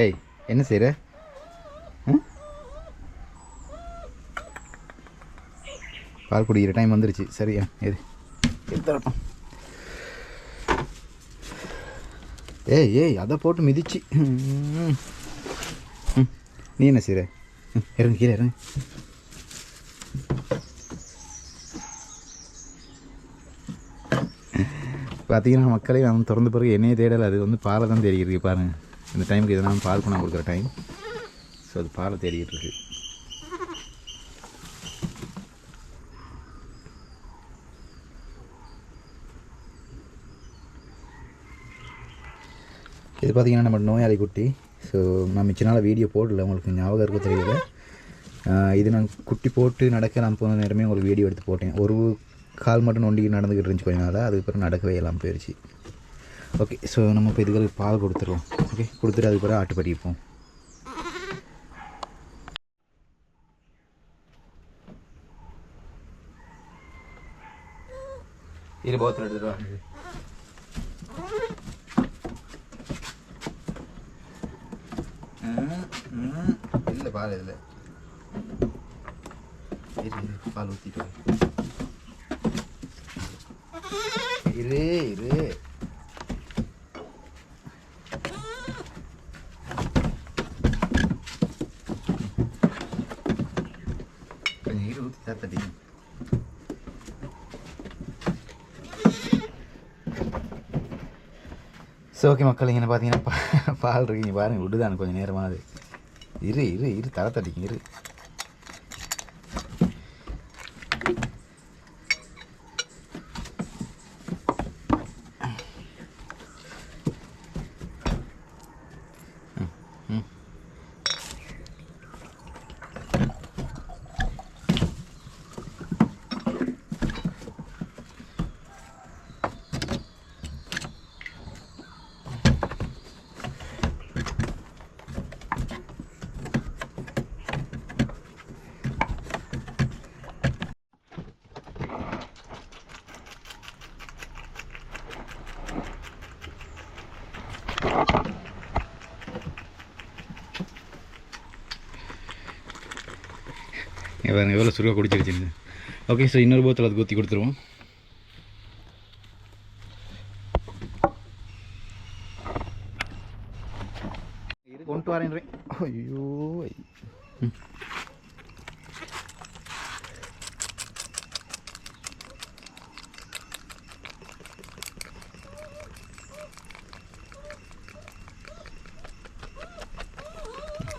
ஏய் என்ன செய்கிற பால் குடிக்கிற டைம் வந்துருச்சு. சரியா எது எடுத்துறப்போம் ஏய் ஏய் அதை போட்டு மிதிச்சு. நீ என்ன செய்கிற ம், இறங்கு கீழே இறங்கு. பார்த்தீங்கன்னா மக்களே அவன் திறந்த பிறகு என்னையே தேடலை. அது வந்து பாலை தான் தேடிக்கிட்டு பாருங்கள் இந்த டைமுக்கு எதனா பால் கொண்டா கொடுக்குற டைம் ஸோ அது பாலை தேடிக்கிட்டு இருக்கு. இது பார்த்தீங்கன்னா நம்ம நோயாளி குட்டி ஸோ நான் மிச்ச நாள் வீடியோ போடல. உங்களுக்கு ஞாபகம் இருக்க தெரியல. இது நான் குட்டி போட்டு நடக்க நான் போன நேரமே உங்களுக்கு வீடியோ எடுத்து போட்டேன். ஒரு கால் மட்டும் நொண்டி நடந்துக்கிட்டு இருந்துச்சு கொஞ்ச நாளாக அதுக்கப்புறம் நடக்கவே எல்லாம் போயிடுச்சு ஓகே ஸோ நம்ம இப்போ இதுக்கு பால் கொடுத்துருவோம். ஓகே கொடுத்துட்டு அதுக்கு பிறகு ஆட்டு படிப்போம் இரு போத்தில் எடுத்துட்டு வாங்க இல்லை பால் இல்லை இரு இரு பால் ஊற்றிட்டு இரு இரு கொஞ்சம் இரு ஊற்றி தான் தட்டி ஸோ ஓகே மக்கள் இங்கே பார்த்தீங்கன்னா பா- பால் இருக்கீங்க பாருங்கள் விடுதான் கொஞ்சம் நேரமாகுது இரு இரு இரு தலை தட்டிங்க இரு. இங்க எவ்வளோ சுருக்காக குடிச்சிருச்சுங்க. ஓகே ஸோ இன்னொரு போத்தில் அது ஊற்றி கொடுத்துருவோம். கொண்டு வரேன் ஐயோ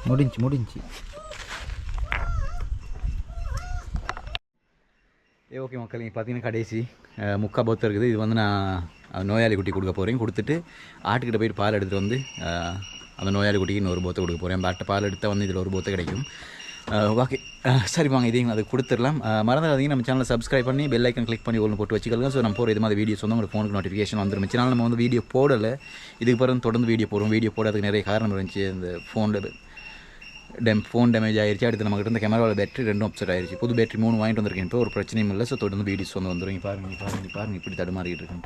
முடிஞ்சு முடிஞ்சு ஏ ஓகே மக்கள் நீங்கள் பார்த்தீங்கன்னா கடைசி முக்கா பௌத்தம் இருக்குது. இது வந்து நான் நோயாளி குட்டி கொடுக்க போகிறேன் கொடுத்துட்டு ஆட்டுக்கிட்ட போயிட்டு பால் எடுத்துகிட்டு வந்து அந்த நோயாளி குட்டிக்கு இன்னொரு போத்தை கொடுக்க போகிறேன் பட்டை பால் எடுத்தால் வந்து இதில் ஒரு போத்தை கிடைக்கும். ஓகே. சரி வாங்க இதையும் அது கொடுத்துடலாம். மறந்துடாதீங்க நம்ம சேனலை சப்ஸ்கிரைப் பண்ணி பெல் ஐக்கன் கிளிக் பண்ணி ஒன்று போட்டு வச்சுக்கோங்க. ஸோ நம்ம போகிற இது மாதிரி வீடியோஸ் வந்து உங்களுக்கு ஃபோனுக்கு நோட்டிஃபிகேஷன் வந்துடும் சேனல் நம்ம வந்து வீடியோ போடலை. இதுக்கு பிறகு தொடர்ந்து வீடியோ போடுவோம். வீடியோ போடுறதுக்கு நிறைய காரணம் இருந்துச்சு. இந்த ஃபோனில் டெம் ஃபோன் டேமேஜ் ஆயிடுச்சு அடுத்து நமக்கு இருந்த கேமராவில் பேட்டரி ரெண்டும் அப்செட் ஆயிடுச்சு புது பேட்டரி மூணு வாங்கிட்டு வந்திருக்கேன். இப்போ ஒரு பிரச்சனையும் இல்லை. ஸோ தொடர்ந்து வீடியோஸ் வந்து வந்துடும் பாருங்க இங்க பாருங்க பாருங்க. இப்படி தடுமாறிக்கிட்டு இருக்கேன்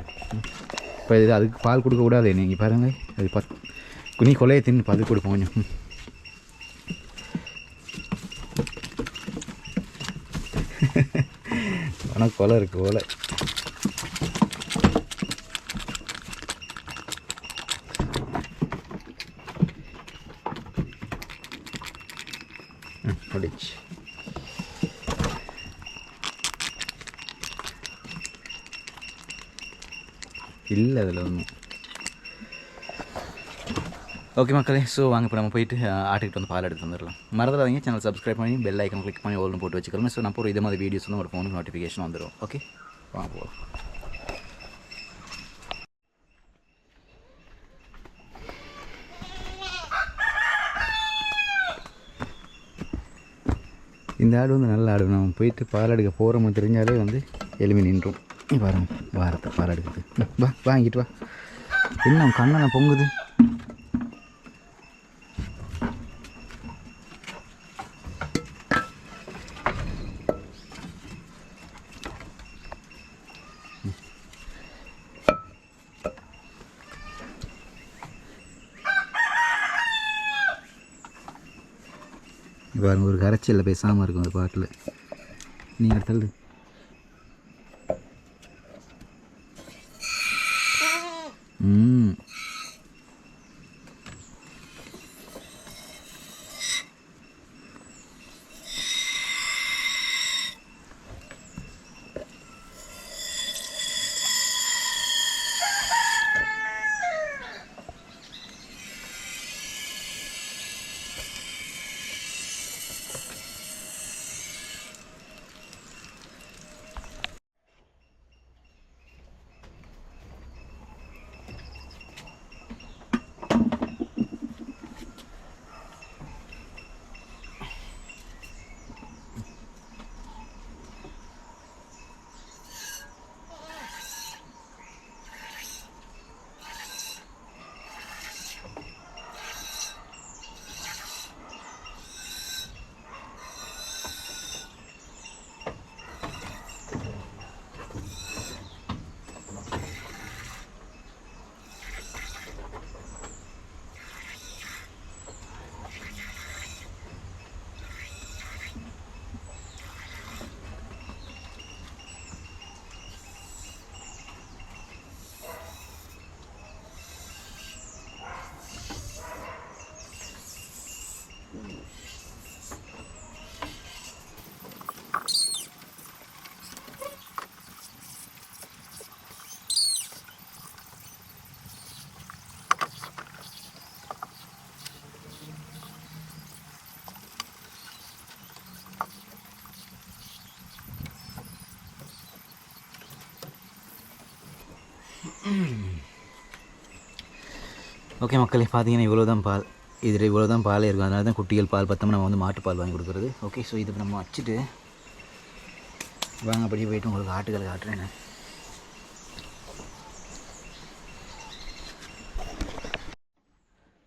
இப்போ இது அதுக்கு பால் கொடுக்கக்கூடாது நீங்கள் பாருங்க. அது பத் குனி கொலையை தின்னு பது கொடுப்போம் கொஞ்சம். ஆனால் கொலை இருக்குது கொலை. முடிச்சு இல்லை அதில் ஒன்றும் ஓகே மக்களே ஸோ வாங்க இப்போ நம்ம போயிட்டு ஆட்டுக்கிட்டு வந்து பால் எடுத்து வந்துடலாம். மறந்துடாதீங்க சேனல் சப்ஸ்கிரைப் பண்ணி பெல் ஐக்கன் கிளிக் பண்ணி ஓல்னு போட்டு வச்சுக்கோங்க. ஸோ நான் போகிற இதே மாதிரி வீடியோஸ் வந்து ஒரு ஃபோனுக்கு நோட்டிஃபிகேஷன் வந்துடும் ஓகே வாங்க போகலாம் இந்த ஆடு வந்து நல்ல ஆடு நம்ம போயிட்டு பால் எடுக்க போகிறோம்னு தெரிஞ்சாலே வந்து எலும்பி நின்றோம். நீ பாருங்க வாரத்தை பால் எடுக்குது வா வாங்கிட்டு வா. என்ன உன் கண்ணனை பொங்குது? பாருங்கள் ஒரு கரைச்சலில் பேசாமல் இருக்கும் அந்த பாட்டில். நீங்கள் தள்ளு. ஓகே மக்களே பார்த்தீங்கன்னா இவ்வளோ தான் பால். இதில் இவ்வளோ தான் பால் இருக்கும். அதனால தான் குட்டிகள் பால் பார்த்தோம்னா நம்ம வந்து மாட்டு பால் வாங்கி கொடுக்குறது. ஓகே ஸோ இது நம்ம வச்சுட்டு வாங்க அப்படியே போயிட்டு உங்களுக்கு ஆட்டுகள் காட்டுறேன் நான்.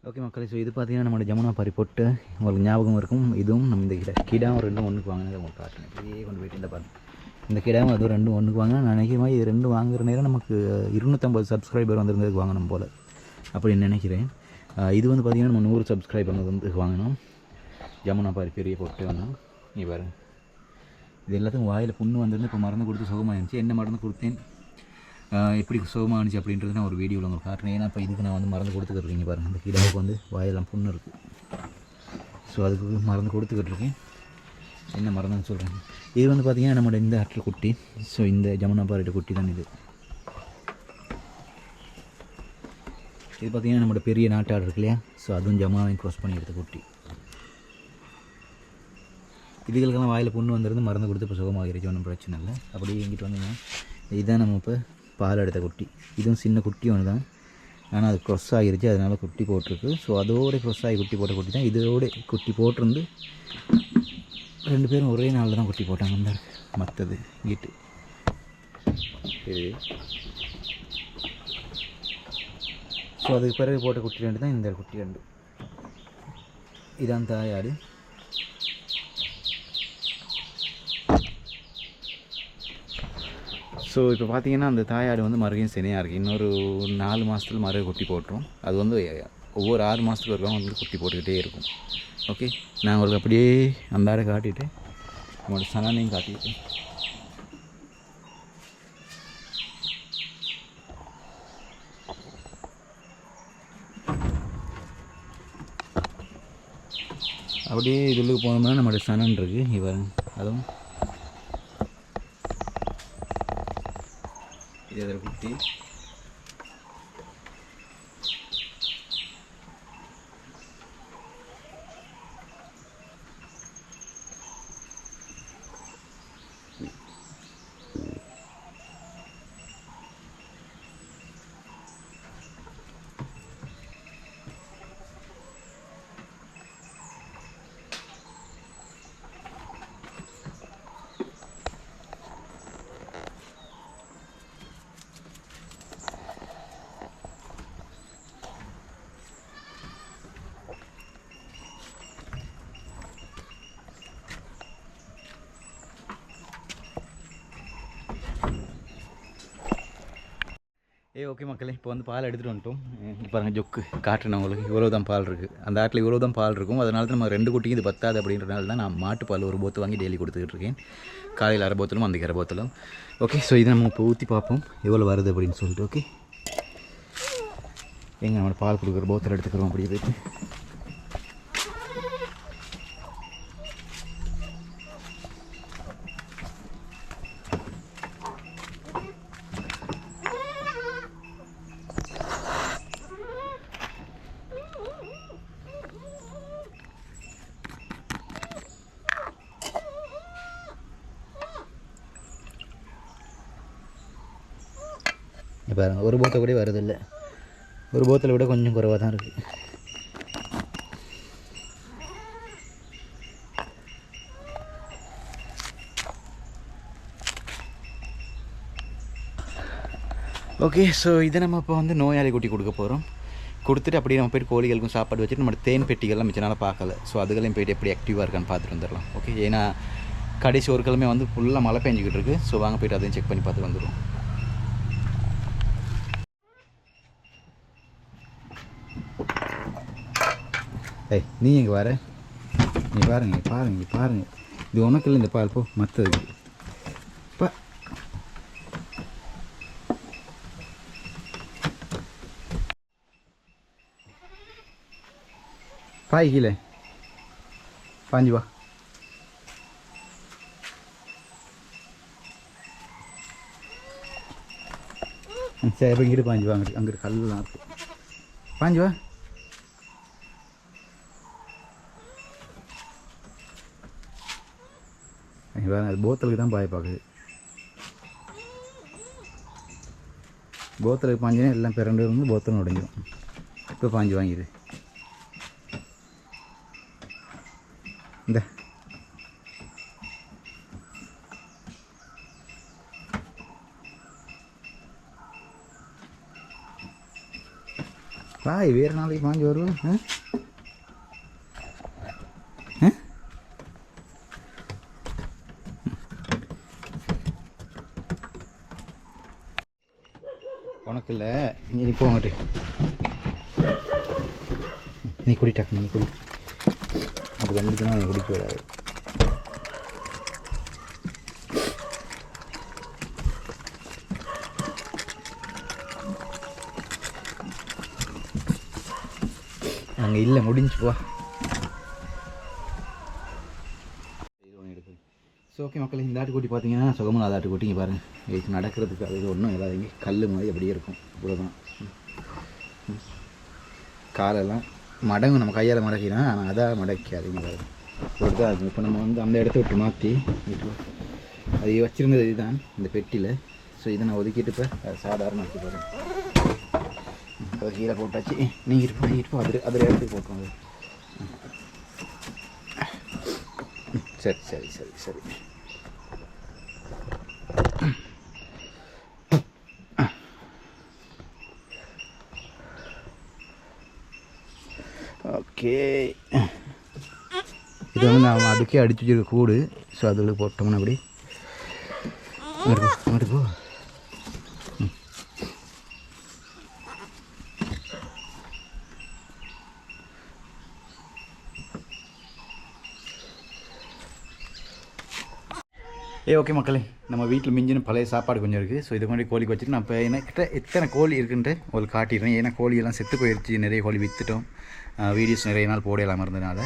ஓகே மக்களே ஸோ இது பார்த்தீங்கன்னா நம்மளோட ஜமுனா பாரி போட்டு. உங்களுக்கு ஞாபகம் இருக்கும். இதுவும் நம்ம இந்த கிடா ஒரு ரெண்டும் ஒன்றுக்கு வாங்கினதை உங்களுக்கு காட்டுறேன். இப்படியே கொண்டு போயிட்டு இந்த பாருங்கள் இந்த கிடாவும் அதுவும் ரெண்டும் ஒன்றுக்கு வாங்க நான் நினைக்கிறேன் இது ரெண்டும் வாங்குற நேரம் நமக்கு இருநூற்றம்பது சப்ஸ்கிரைபர் வந்திருந்ததுக்கு வாங்கணும் போல். அப்படின்னு நினைக்கிறேன். இது வந்து பார்த்திங்கன்னா நம்ம நூறு சப்ஸ்கிரைபர் வந்து வாங்கினோம் ஜமுனா பாரி பெரிய போட்டு வந்தோம் நீ பாருங்க இது எல்லாத்துக்கும் வாயில் புண்ணு வந்திருந்து இப்போ மருந்து கொடுத்து சுகமாக இருந்துச்சு என்ன மருந்து கொடுத்தேன்? எப்படி சுகமாக இருந்துச்சு அப்படின்றது நான் ஒரு வீடியோவில் உங்களுக்கு காட்டுறேன். ஏன்னா இப்போ இதுக்கு நான் வந்து மருந்து கொடுத்துக்கிட்டு இருக்கீங்க பாருங்கள் இந்த கிடாவுக்கு வந்து வாயெல்லாம் புண்ணு இருக்குது ஸோ அதுக்கு மருந்து கொடுத்துக்கிட்டு இருக்கேன். என்ன மருந்துன்னு சொல்கிறேன் இது வந்து பார்த்திங்கன்னா நம்மளோட இந்த அட்டில் குட்டி. ஸோ இந்த ஜமுனா பாரிட்ட குட்டி தான் இது. இது பார்த்திங்கன்னா நம்மளோட பெரிய நாட்டாடு இருக்கு இல்லையா? ஸோ அதுவும் ஜமுனாவையும் க்ரோஸ் பண்ணி எடுத்த குட்டி. இதுகளுக்கெல்லாம் வாயில் புண்ணு வந்திருந்து மருந்து கொடுத்து இப்போ சுகமாகிருச்சு. ஒன்றும் பிரச்சனை இல்லை. அப்படியே எங்கிட்டு வந்தீங்கன்னா இதுதான் நம்ம இப்போ பால் எடுத்த குட்டி. இதுவும் சின்ன குட்டி ஒன்று தான். ஆனால் அது க்ரொஸ் ஆகிருச்சு. அதனால் குட்டி போட்டிருக்கு. ஸோ அதோட க்ரொஸ் ஆகி குட்டி போட்ட குட்டி தான். இதோட குட்டி போட்டிருந்து ரெண்டு பேரும் ஒரே நாளில் தான் குட்டி போட்டாங்க. இந்த மற்றது கீட்டு இது ஸோ அதுக்கு பிறகு போட்ட குட்டி ரெண்டு தான் இந்த குட்டி ரெண்டு. இதான் தாயாடு ஸோ இப்போ பார்த்தீங்கன்னா அந்த தாயாடு வந்து மறுபடியும் சினையாக இருக்குது இன்னொரு நாலு மாதத்துல மறுபடியும் குட்டி போட்டுரும். அது வந்து ஒவ்வொரு ஆறு மாதத்துக்கு ஒருக்கா வந்து குட்டி போட்டுக்கிட்டே இருக்கும். ஓகே? நான் உங்களுக்கு அப்படியே அந்த ஆடை காட்டிட்டு உங்களோட சனானையும் காட்டிட்டு. அப்படியே இதுக்கு போனோம்னா நம்மளோட சனன் இருக்குது இவர் அதுவும். இது அதில் குட்டி? ஏ ஓகே மக்களே இப்போ வந்து பால் எடுத்துகிட்டு வந்துட்டோம். பாருங்கள் ஜொக்கு காட்டுறேன் உங்களுக்கு இவ்வளோ தான் பால் இருக்குது அந்த ஆட்டில் இவ்வளோ தான் பால் இருக்கும். அதனால தான் நம்ம ரெண்டு குட்டிக்கு இது பத்தாது அப்படின்றனால தான் நான் மாட்டு பால் ஒரு போத்து வாங்கி டெய்லி கொடுத்துக்கிட்டு இருக்கேன். காலையில் அரை போத்தலும் அந்த அரை போத்தலும். ஓகே ஸோ இதை நம்ம இப்போ ஊற்றி பார்ப்போம். எவ்வளோ வருது அப்படின்னு சொல்லிட்டு ஓகே எங்கே நம்ம பால் கொடுக்குற போத்தில் எடுத்துக்கிறோம் அப்படியே போயிட்டு. பாருங்க ஒரு போத்தை கூட வருதில்லை ஒரு போத்தில் விட கொஞ்சம் குறைவாக தான் இருக்குது ஓகே ஸோ இதை நம்ம இப்போ வந்து நோயாளி குட்டி கொடுக்க போகிறோம் கொடுத்துட்டு அப்படியே நம்ம போயிட்டு கோழிகளுக்கும் சாப்பாடு வச்சுட்டு நம்ம தேன் பெட்டிகள்லாம் மிச்ச பார்க்கல. ஸோ அதுகளையும் போய்ட்டு எப்படி ஆக்டிவாக இருக்கான்னு பார்த்துட்டு வந்துடலாம். ஓகே ஏன்னா கடைசி ஒரு கிழமை வந்து ஃபுல்லாக மழை பெஞ்சிக்கிட்டு இருக்குது ஸோ வாங்க போயிட்டு அதையும் செக் பண்ணி பார்த்துட்டு வந்துடுவோம். ஏய் நீ இங்கே வர? நீ பாருங்க பாருங்க பாருங்க. இது உனக்கு இல்லை இந்த பால் போ மற்றது பா. பாய் கீழே. பாஞ்சு வா. சரி அப்போ இங்கிட்டு பாஞ்சு வா அங்கிட்டு அங்கிட்டு கல்லாம் இருக்கு. பாஞ்சு வா. இங்க அது போத்தலுக்கு தான் பாய பார்க்குது. போத்தலுக்கு பாஞ்சினா எல்லாம் பிறண்டு இருந்து போத்தலும் உடைஞ்சிடும் இப்போ பாஞ்சு வாங்கிடு இந்த. பாய் வேறு நாளைக்கு பாஞ்சு வருவோம் ஆ உனக்கு இல்லை நீ போ அங்கிட்டு நீ குடி டக்கு நீ குடி அது வந்துச்சுன்னா நீ குடிக்க விடாது அங்கே இல்லை முடிஞ்சு போ ஸோ ஓகே மக்கள் இந்த ஆட்டுக்குட்டி பார்த்தீங்கன்னா சுகமான அது ஆட்டுக்குட்டி பாருங்கள் இது நடக்கிறதுக்கு அது ஒன்றும் இல்லாதீங்க கல் மாதிரி அப்படியே இருக்கும். இவ்வளோதான் காலெல்லாம் மடங்கு நம்ம கையால் மடக்கினா ஆனால் அதான் மடக்காதுங்க பாருங்கள் இப்படி அது இப்போ நம்ம வந்து அந்த இடத்த விட்டு மாற்றி அது வச்சுருந்தது இதுதான் இந்த பெட்டியில். ஸோ இதை நான் ஒதுக்கிட்டு இப்போ சாதாரண வச்சு பாருங்கள் கீழே போட்டாச்சு. நீ இருப்போம் நீ இருப்போம் அதில் அதில் இடத்துக்கு போட்டோம் சரி சரி சரி சரி. ஓகே. இது வந்து நான் அதுக்கே அடிச்சு வச்சுருக்க கூடு. ஸோ அதில் போட்டோம்னா அப்படி அங்கிட்டு போ, ஏ ஓகே மக்களே. நம்ம வீட்டில் மிஞ்சின பழைய சாப்பாடு கொஞ்சம் இருக்குது ஸோ இதை மாதிரி கோழிக்கு வச்சுட்டு நான் இப்போ என்கிட்ட எத்தனை கோழி இருக்குன்ட்டு உங்களுக்கு காட்டிடுறேன். ஏன்னா கோழியெல்லாம் செத்து போயிடுச்சு நிறைய கோழி விற்றுட்டோம் வீடியோஸ் நிறைய நாள் போடலாம் இருந்ததுனால.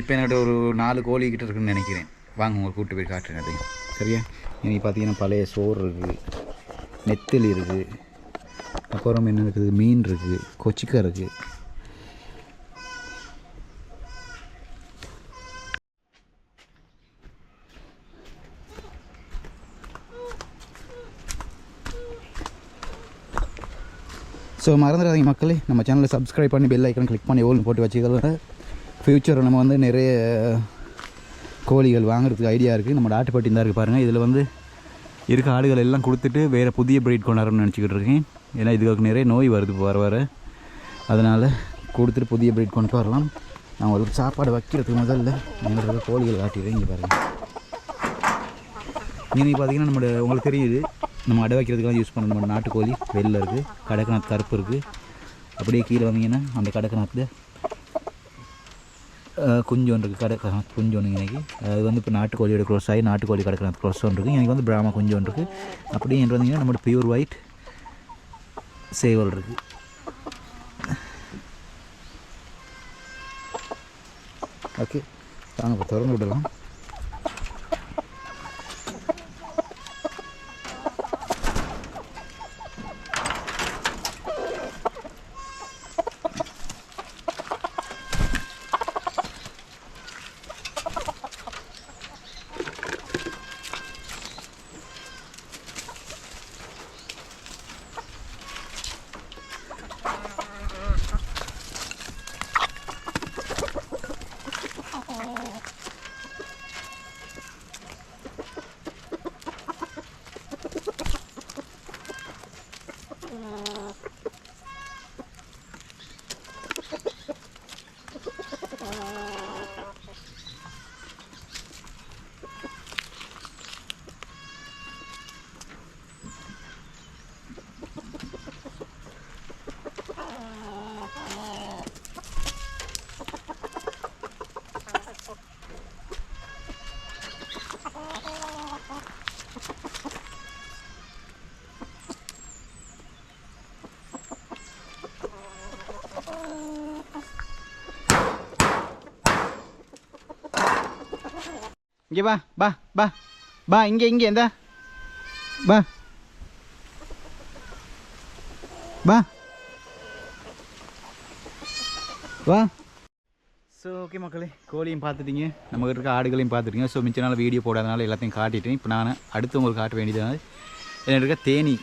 இப்போ என்கிட்ட ஒரு நாலு கோழி கிட்ட இருக்குன்னு நினைக்கிறேன். வாங்க உங்களுக்கு கூப்பிட்டு போய் காட்டுறேன் அதையும் சரியா? இன்னைக்கு பார்த்தீங்கன்னா பழைய சோறு இருக்குது நெத்தலி இருக்குது அப்புறம் என்ன இருக்குது? மீன் இருக்குது கொச்சிக்காய் இருக்குது ஸோ மறந்துடாதீங்க மக்களே. நம்ம சேனலை சப்ஸ்கிரைப் பண்ணி பெல் ஐக்கன் கிளிக் பண்ணி ஓல்னு போட்டு வச்சுக்கிறத ஃப்யூச்சரில் நம்ம வந்து நிறைய கோழிகள் வாங்குறதுக்கு ஐடியா இருக்குது நம்ம ஆட்டுப்பட்டி தான் இருக்குது பாருங்கள் இதில் வந்து இருக்க ஆடுகள் எல்லாம் கொடுத்துட்டு வேறு புதிய ப்ரீட் கொண்டாடணும்னு நினச்சிக்கிட்டு இருக்கேன். ஏன்னா இதுக்கு நிறைய நோய் வருது வர வர. அதனால் கொடுத்துட்டு புதிய ப்ரீட் கொண்டு வரலாம். நான் உங்களுக்கு சாப்பாடு வைக்கிறதுக்கு முதல்ல எங்களுக்கு கோழிகள் காட்டிடுறேன். இங்கே பாருங்கள் இங்கே பார்த்தீங்கன்னா நம்மளோட உங்களுக்கு தெரியுது. நம்ம அடை வைக்கிறதுக்கெல்லாம் யூஸ் பண்ண நம்ம நாட்டுக்கோழி வெளில இருக்குது கடக்கநாத் கருப்பு இருக்குது அப்படியே கீழே வந்தீங்கன்னா அந்த கடக்கநாத்தில் குஞ்சு ஒன்று இருக்குது கடை குஞ்சு ஒன்று இன்னைக்கு. அது வந்து இப்போ நாட்டுக்கோழியோட க்ரோஸ் ஆகி நாட்டுக்கோழி கடக்கநாத் க்ரோஸ் ஒன்று இருக்குது எனக்கு வந்து பிராம குஞ்சு ஒன்று இருக்குது அப்படியே என்று வந்தீங்கன்னா நம்மளோட பியூர் ஒயிட் சேவல் இருக்குது ஓகே தாங்க இப்போ திறந்து விடலாம். இங்கே வா பா பா பா இங்கே இங்கே எந்த பா பா வா. ஸோ ஓகே மக்களே கோழியும் பார்த்துட்டீங்க. நம்ம இருக்க ஆடுகளையும் பார்த்துட்டீங்க. ஸோ மிச்ச நாள் வீடியோ போடாதனால எல்லாத்தையும் காட்டிட்டேன். இப்போ நான் அடுத்து உங்களுக்கு காட்ட வேண்டியது என்ன இருக்க தேனி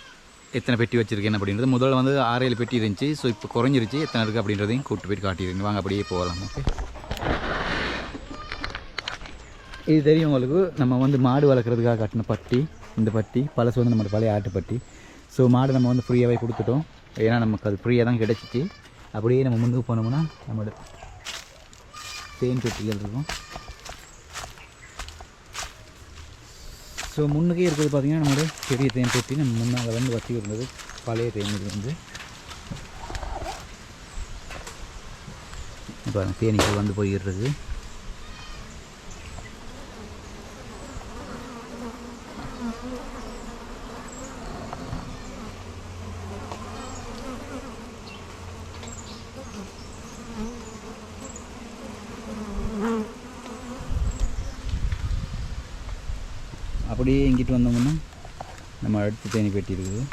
எத்தனை பெட்டி வச்சுருக்கேன் அப்படின்றது. முதல்ல வந்து ஆறு ஏழு பெட்டி இருந்துச்சு. ஸோ இப்போ குறைஞ்சிருச்சு. எத்தனை இருக்குது அப்படின்றதையும் கூப்பிட்டு போயிட்டு காட்டிடுறேன். வாங்க அப்படியே போகலாம். ஓகே இது தெரியும் உங்களுக்கு. நம்ம வந்து மாடு வளர்க்குறதுக்காக கட்டின பட்டி இந்த பட்டி பழசு வந்து நம்மளோட பழைய ஆட்டுப்பட்டி ஸோ மாடு நம்ம வந்து ஃப்ரீயாகவே கொடுத்துட்டோம். ஏன்னா நமக்கு அது ஃப்ரீயாக தான் கிடச்சிச்சு. அப்படியே நம்ம முன்னுக்கு போனோம்னா நம்மளோட தேன் தொட்டிகள் இருக்கும். ஸோ முன்னுக்கே இருக்கிறது பார்த்திங்கன்னா நம்மளோட பெரிய தேன் தொட்டி. நம்ம முன்னால் வந்து வச்சு இருந்தது பழைய தேன் இது வந்து. இப்போ தேனீக்கள் வந்து போயிடுறது. அப்படியே வந்தோம்னா நம்ம அடுத்து தேனி பெட்டி இருக்குது.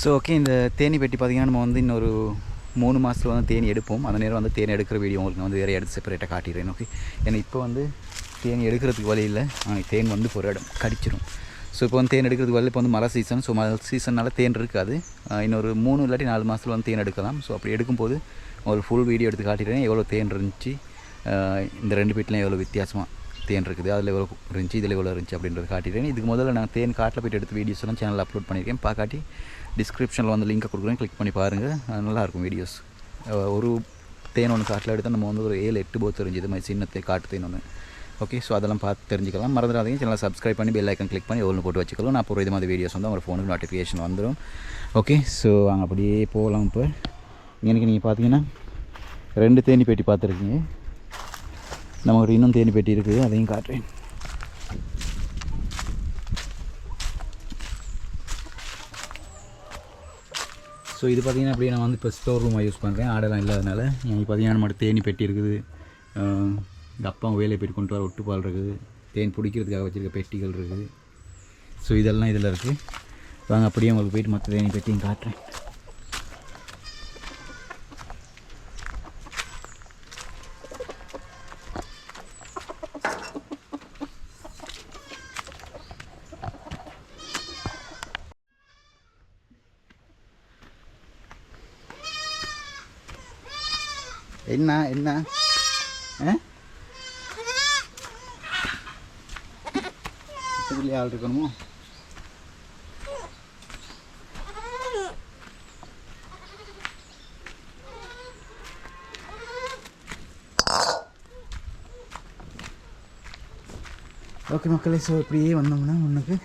ஸோ ஓகே இந்த தேனி பெட்டி பார்த்திங்கன்னா நம்ம வந்து இன்னொரு மூணு மாதத்தில் வந்து தேனி எடுப்போம். அந்த நேரம் வந்து தேனி எடுக்கிற வீடியோ உங்களுக்கு நான் வந்து வேறு எடுத்து செப்பரேட்டாக காட்டிடுறேன். ஓகே ஏன்னா இப்போ வந்து தேனி எடுக்கிறதுக்கு வழி இல்லை. தேன் வந்து ஒரு இடம் கடிச்சிடும் ஸோ இப்போ வந்து தேன் எடுக்கிறதுக்கு வரல இப்போ வந்து மழை சீசன் ஸோ மழை சீசனால் தேன் இருக்காது. இன்னொரு மூணு இல்லாட்டி நாலு மாதத்தில் வந்து தேன் எடுக்கலாம். ஸோ அப்படி எடுக்கும்போது ஒரு ஃபுல் வீடியோ எடுத்து காட்டிடுறேன். எவ்வளோ தேன் இருந்துச்சு? இந்த ரெண்டு வீட்டிலையும் எவ்வளோ வித்தியாசமாக தேன் இருக்குது. அதில் எவ்வளோ இருந்துச்சு? இதில் எவ்வளோ இருந்துச்சு அப்படின்றது காட்டிடுறேன் இதுக்கு முதல்ல நான் தேன் காட்டில் போய்ட்டு எடுத்து வீடியோஸ் எல்லாம் சேனலில் அப்லோட் பண்ணியிருக்கேன். பார்க்காட்டி டிஸ்கிரிப்ஷனில் வந்து லிங்கை கொடுக்குறேன். கிளிக் பண்ணி பாருங்கள் அது நல்லாயிருக்கும் வீடியோஸ் ஒரு தேன் ஒன்று காட்டில் எடுத்தால் நம்ம வந்து ஒரு ஏழு எட்டு போத்து இருந்துச்சு. இது மாதிரி சின்ன தே காட்டு தேன் ஒன்று ஓகே ஸோ அதெல்லாம் பார்த்து தெரிஞ்சுக்கலாம். மறந்துடாதீங்க. சேனலை சப்ஸ்கிரைப் பண்ணி பெல் ஐக்கன் கிளிக் பண்ணி எவ்வளோ போட்டு வச்சுக்கலாம் நான் அப்புறம் இது மாதிரி வீடியோஸ் வந்து உங்கள் ஃபோனுக்கு நோட்டிஃபிகேஷன் வந்துடும் ஓகே ஸோ அங்கே அப்படியே போகலாம் இப்போ. எனக்கு நீங்கள் பார்த்தீங்கன்னா ரெண்டு தேனி பேட்டி பார்த்துருக்கீங்க. நமக்கு இன்னும் தேனி பெட்டி இருக்குது அதையும் காட்டுறேன். ஸோ இது பார்த்தீங்கன்னா அப்படியே நான் வந்து இப்போ ஸ்டோர் ரூமாக யூஸ் பண்ணுறேன் ஆடெல்லாம் இல்லாதனால. இப்போ பார்த்திங்கன்னா நம்ம தேனி பெட்டி இருக்குது. டப்பா வேலை அப்பா போயிட்டு கொண்டு வர ஒட்டுப்பால் இருக்குது. தேன் பிடிக்கிறதுக்காக வச்சுருக்க பெட்டிகள் இருக்குது. ஸோ இதெல்லாம் இதில் இருக்குது. வாங்க அப்படியே உங்களுக்கு போயிட்டு மற்ற தேனி பெட்டியும் காட்டுறேன் என்ன என்ன ஆ பக்கத்துலேயே ஆள் இருக்கணுமோ ஓகே மக்களே ஸோ இப்படியே வந்தோம்னா ஒன்றுக்கு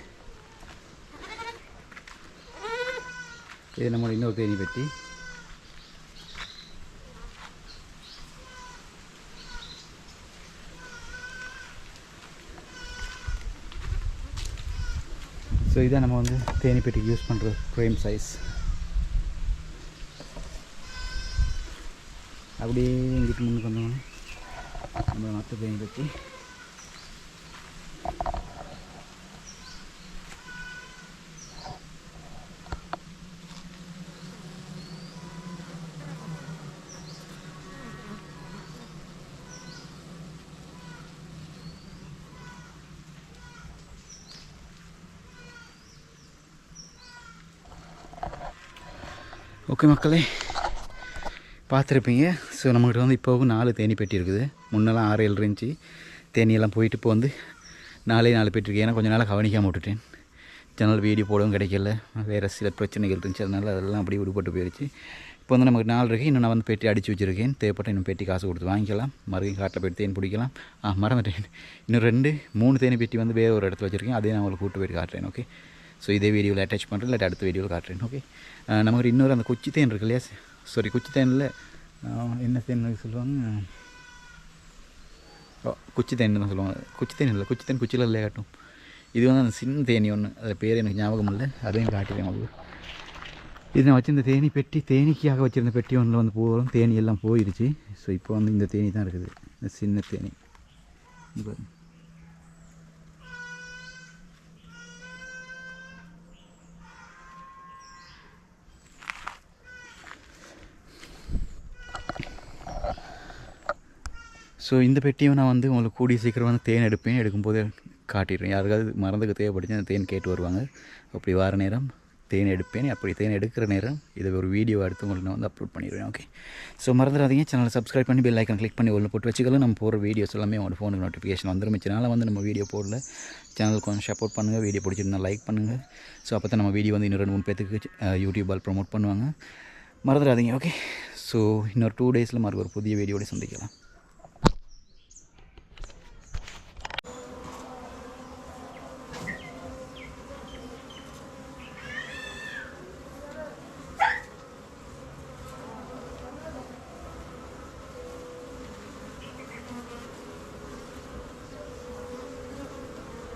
இது நம்மளோட இன்னொரு தேனி பெட்டி. ஸோ இதான் நம்ம வந்து தேனி பெட்டிக்கு யூஸ் பண்ணுற ஃப்ரேம் சைஸ் அப்படியே எங்கிட்ட முன்னுக்கு வந்தோம்னா நம்ம மற்ற தேனி பெட்டி. ஓகே மக்களே பார்த்துருப்பீங்க. ஸோ நம்மகிட்ட வந்து இப்போவும் நாலு தேனி பெட்டி இருக்குது. முன்னெல்லாம் ஆறு ஏழு இருந்துச்சு. தேனியெல்லாம் போயிட்டு இப்போ வந்து நாலே நாலு பெட்டி இருக்குது ஏன்னா கொஞ்சம் நாளாக கவனிக்காமல் விட்டுட்டேன். சேனல் வீடியோ போடவும் கிடைக்கல. வேறு சில பிரச்சனைகள் இருந்துச்சு. அதனால் அதெல்லாம் அப்படியே விடுபட்டு போயிடுச்சு. இப்போ வந்து நமக்கு நாலு இருக்குது இன்னும் நான் வந்து பெட்டி அடித்து வச்சுருக்கேன். தேவைப்பட்ட இன்னும் பெட்டி காசு கொடுத்து வாங்கிக்கலாம். மறுபடியும் காட்டில் போய்ட்டு தேன் பிடிக்கலாம். ஆ மறந்துட்டேன். இன்னும் ரெண்டு மூணு தேனி பெட்டி வந்து வேறு ஒரு இடத்துல வச்சுருக்கேன். அதே நான் உங்களுக்கு கூட்டு போயிட்டு காட்டுறேன். ஓகே ஸோ இதே வீடியோவில் அட்டாச் பண்ணுறேன் இல்லை அடுத்த வீடியோவில் காட்டுறேன். ஓகே நமக்கு இன்னொரு அந்த குச்சி தேன் இருக்கு இல்லையா? சாரி குச்சி தேனில் என்ன தேன் சொல்லுவாங்க? ஓ குச்சி தேன் தான் சொல்லுவாங்க. குச்சி தேன் இல்லை குச்சி தேன் குச்சியில் இல்லையா காட்டும்? இது வந்து அந்த சின்ன தேனி ஒன்று அது பேர் எனக்கு ஞாபகம் இல்லை. அதையும் காட்டிடுவேன் உங்களுக்கு. இது நான் வச்சிருந்த தேனி பெட்டி தேனிக்காக வச்சுருந்த பெட்டி ஒன்றில் வந்து போகிறோம் தேனி எல்லாம் போயிடுச்சு ஸோ இப்போ வந்து இந்த தேனி தான் இருக்குது. இந்த சின்ன தேனி. ஸோ இந்த பெட்டியும் நான் வந்து உங்களுக்கு கூடிய சீக்கிரம் வந்து தேன் எடுப்பேன். எடுக்கும்போது காட்டிடுறேன். யாருக்காவது மருந்துக்கு தேவைப்படுச்சு அந்த தேன் கேட்டு வருவாங்க. அப்படி வர நேரம் தேன் எடுப்பேன். அப்படி தேன் எடுக்கிற நேரம் இதை ஒரு வீடியோ எடுத்து உங்களுக்கு நான் வந்து அப்லோட் பண்ணிடுவேன் ஓகே ஸோ மறந்துடாதீங்க. சேனலை சப்ஸ்கிரைப் பண்ணி பெல் ஐக்கன் கிளிக் பண்ணி ஒன்று போட்டு வச்சுக்கலாம் நம்ம போகிற வீடியோஸ் எல்லாமே உங்களோட ஃபோனுக்கு நோட்டிஃபிகேஷன் வந்துடும் இதனால் வந்து நம்ம வீடியோ போடல. சேனலுக்கு கொஞ்சம் சப்போர்ட் பண்ணுங்கள் வீடியோ பிடிச்சிருந்தா லைக் பண்ணுங்கள் ஸோ அப்போ தான் நம்ம வீடியோ வந்து இன்னும் ரெண்டு மூணு பேத்துக்கு யூடியூபால் ப்ரொமோட் பண்ணுவாங்க. மறந்துடாதீங்க. ஓகே ஸோ இன்னொரு டூ டேஸில் மறுபடியும் ஒரு புதிய வீடியோட சந்திக்கலாம்.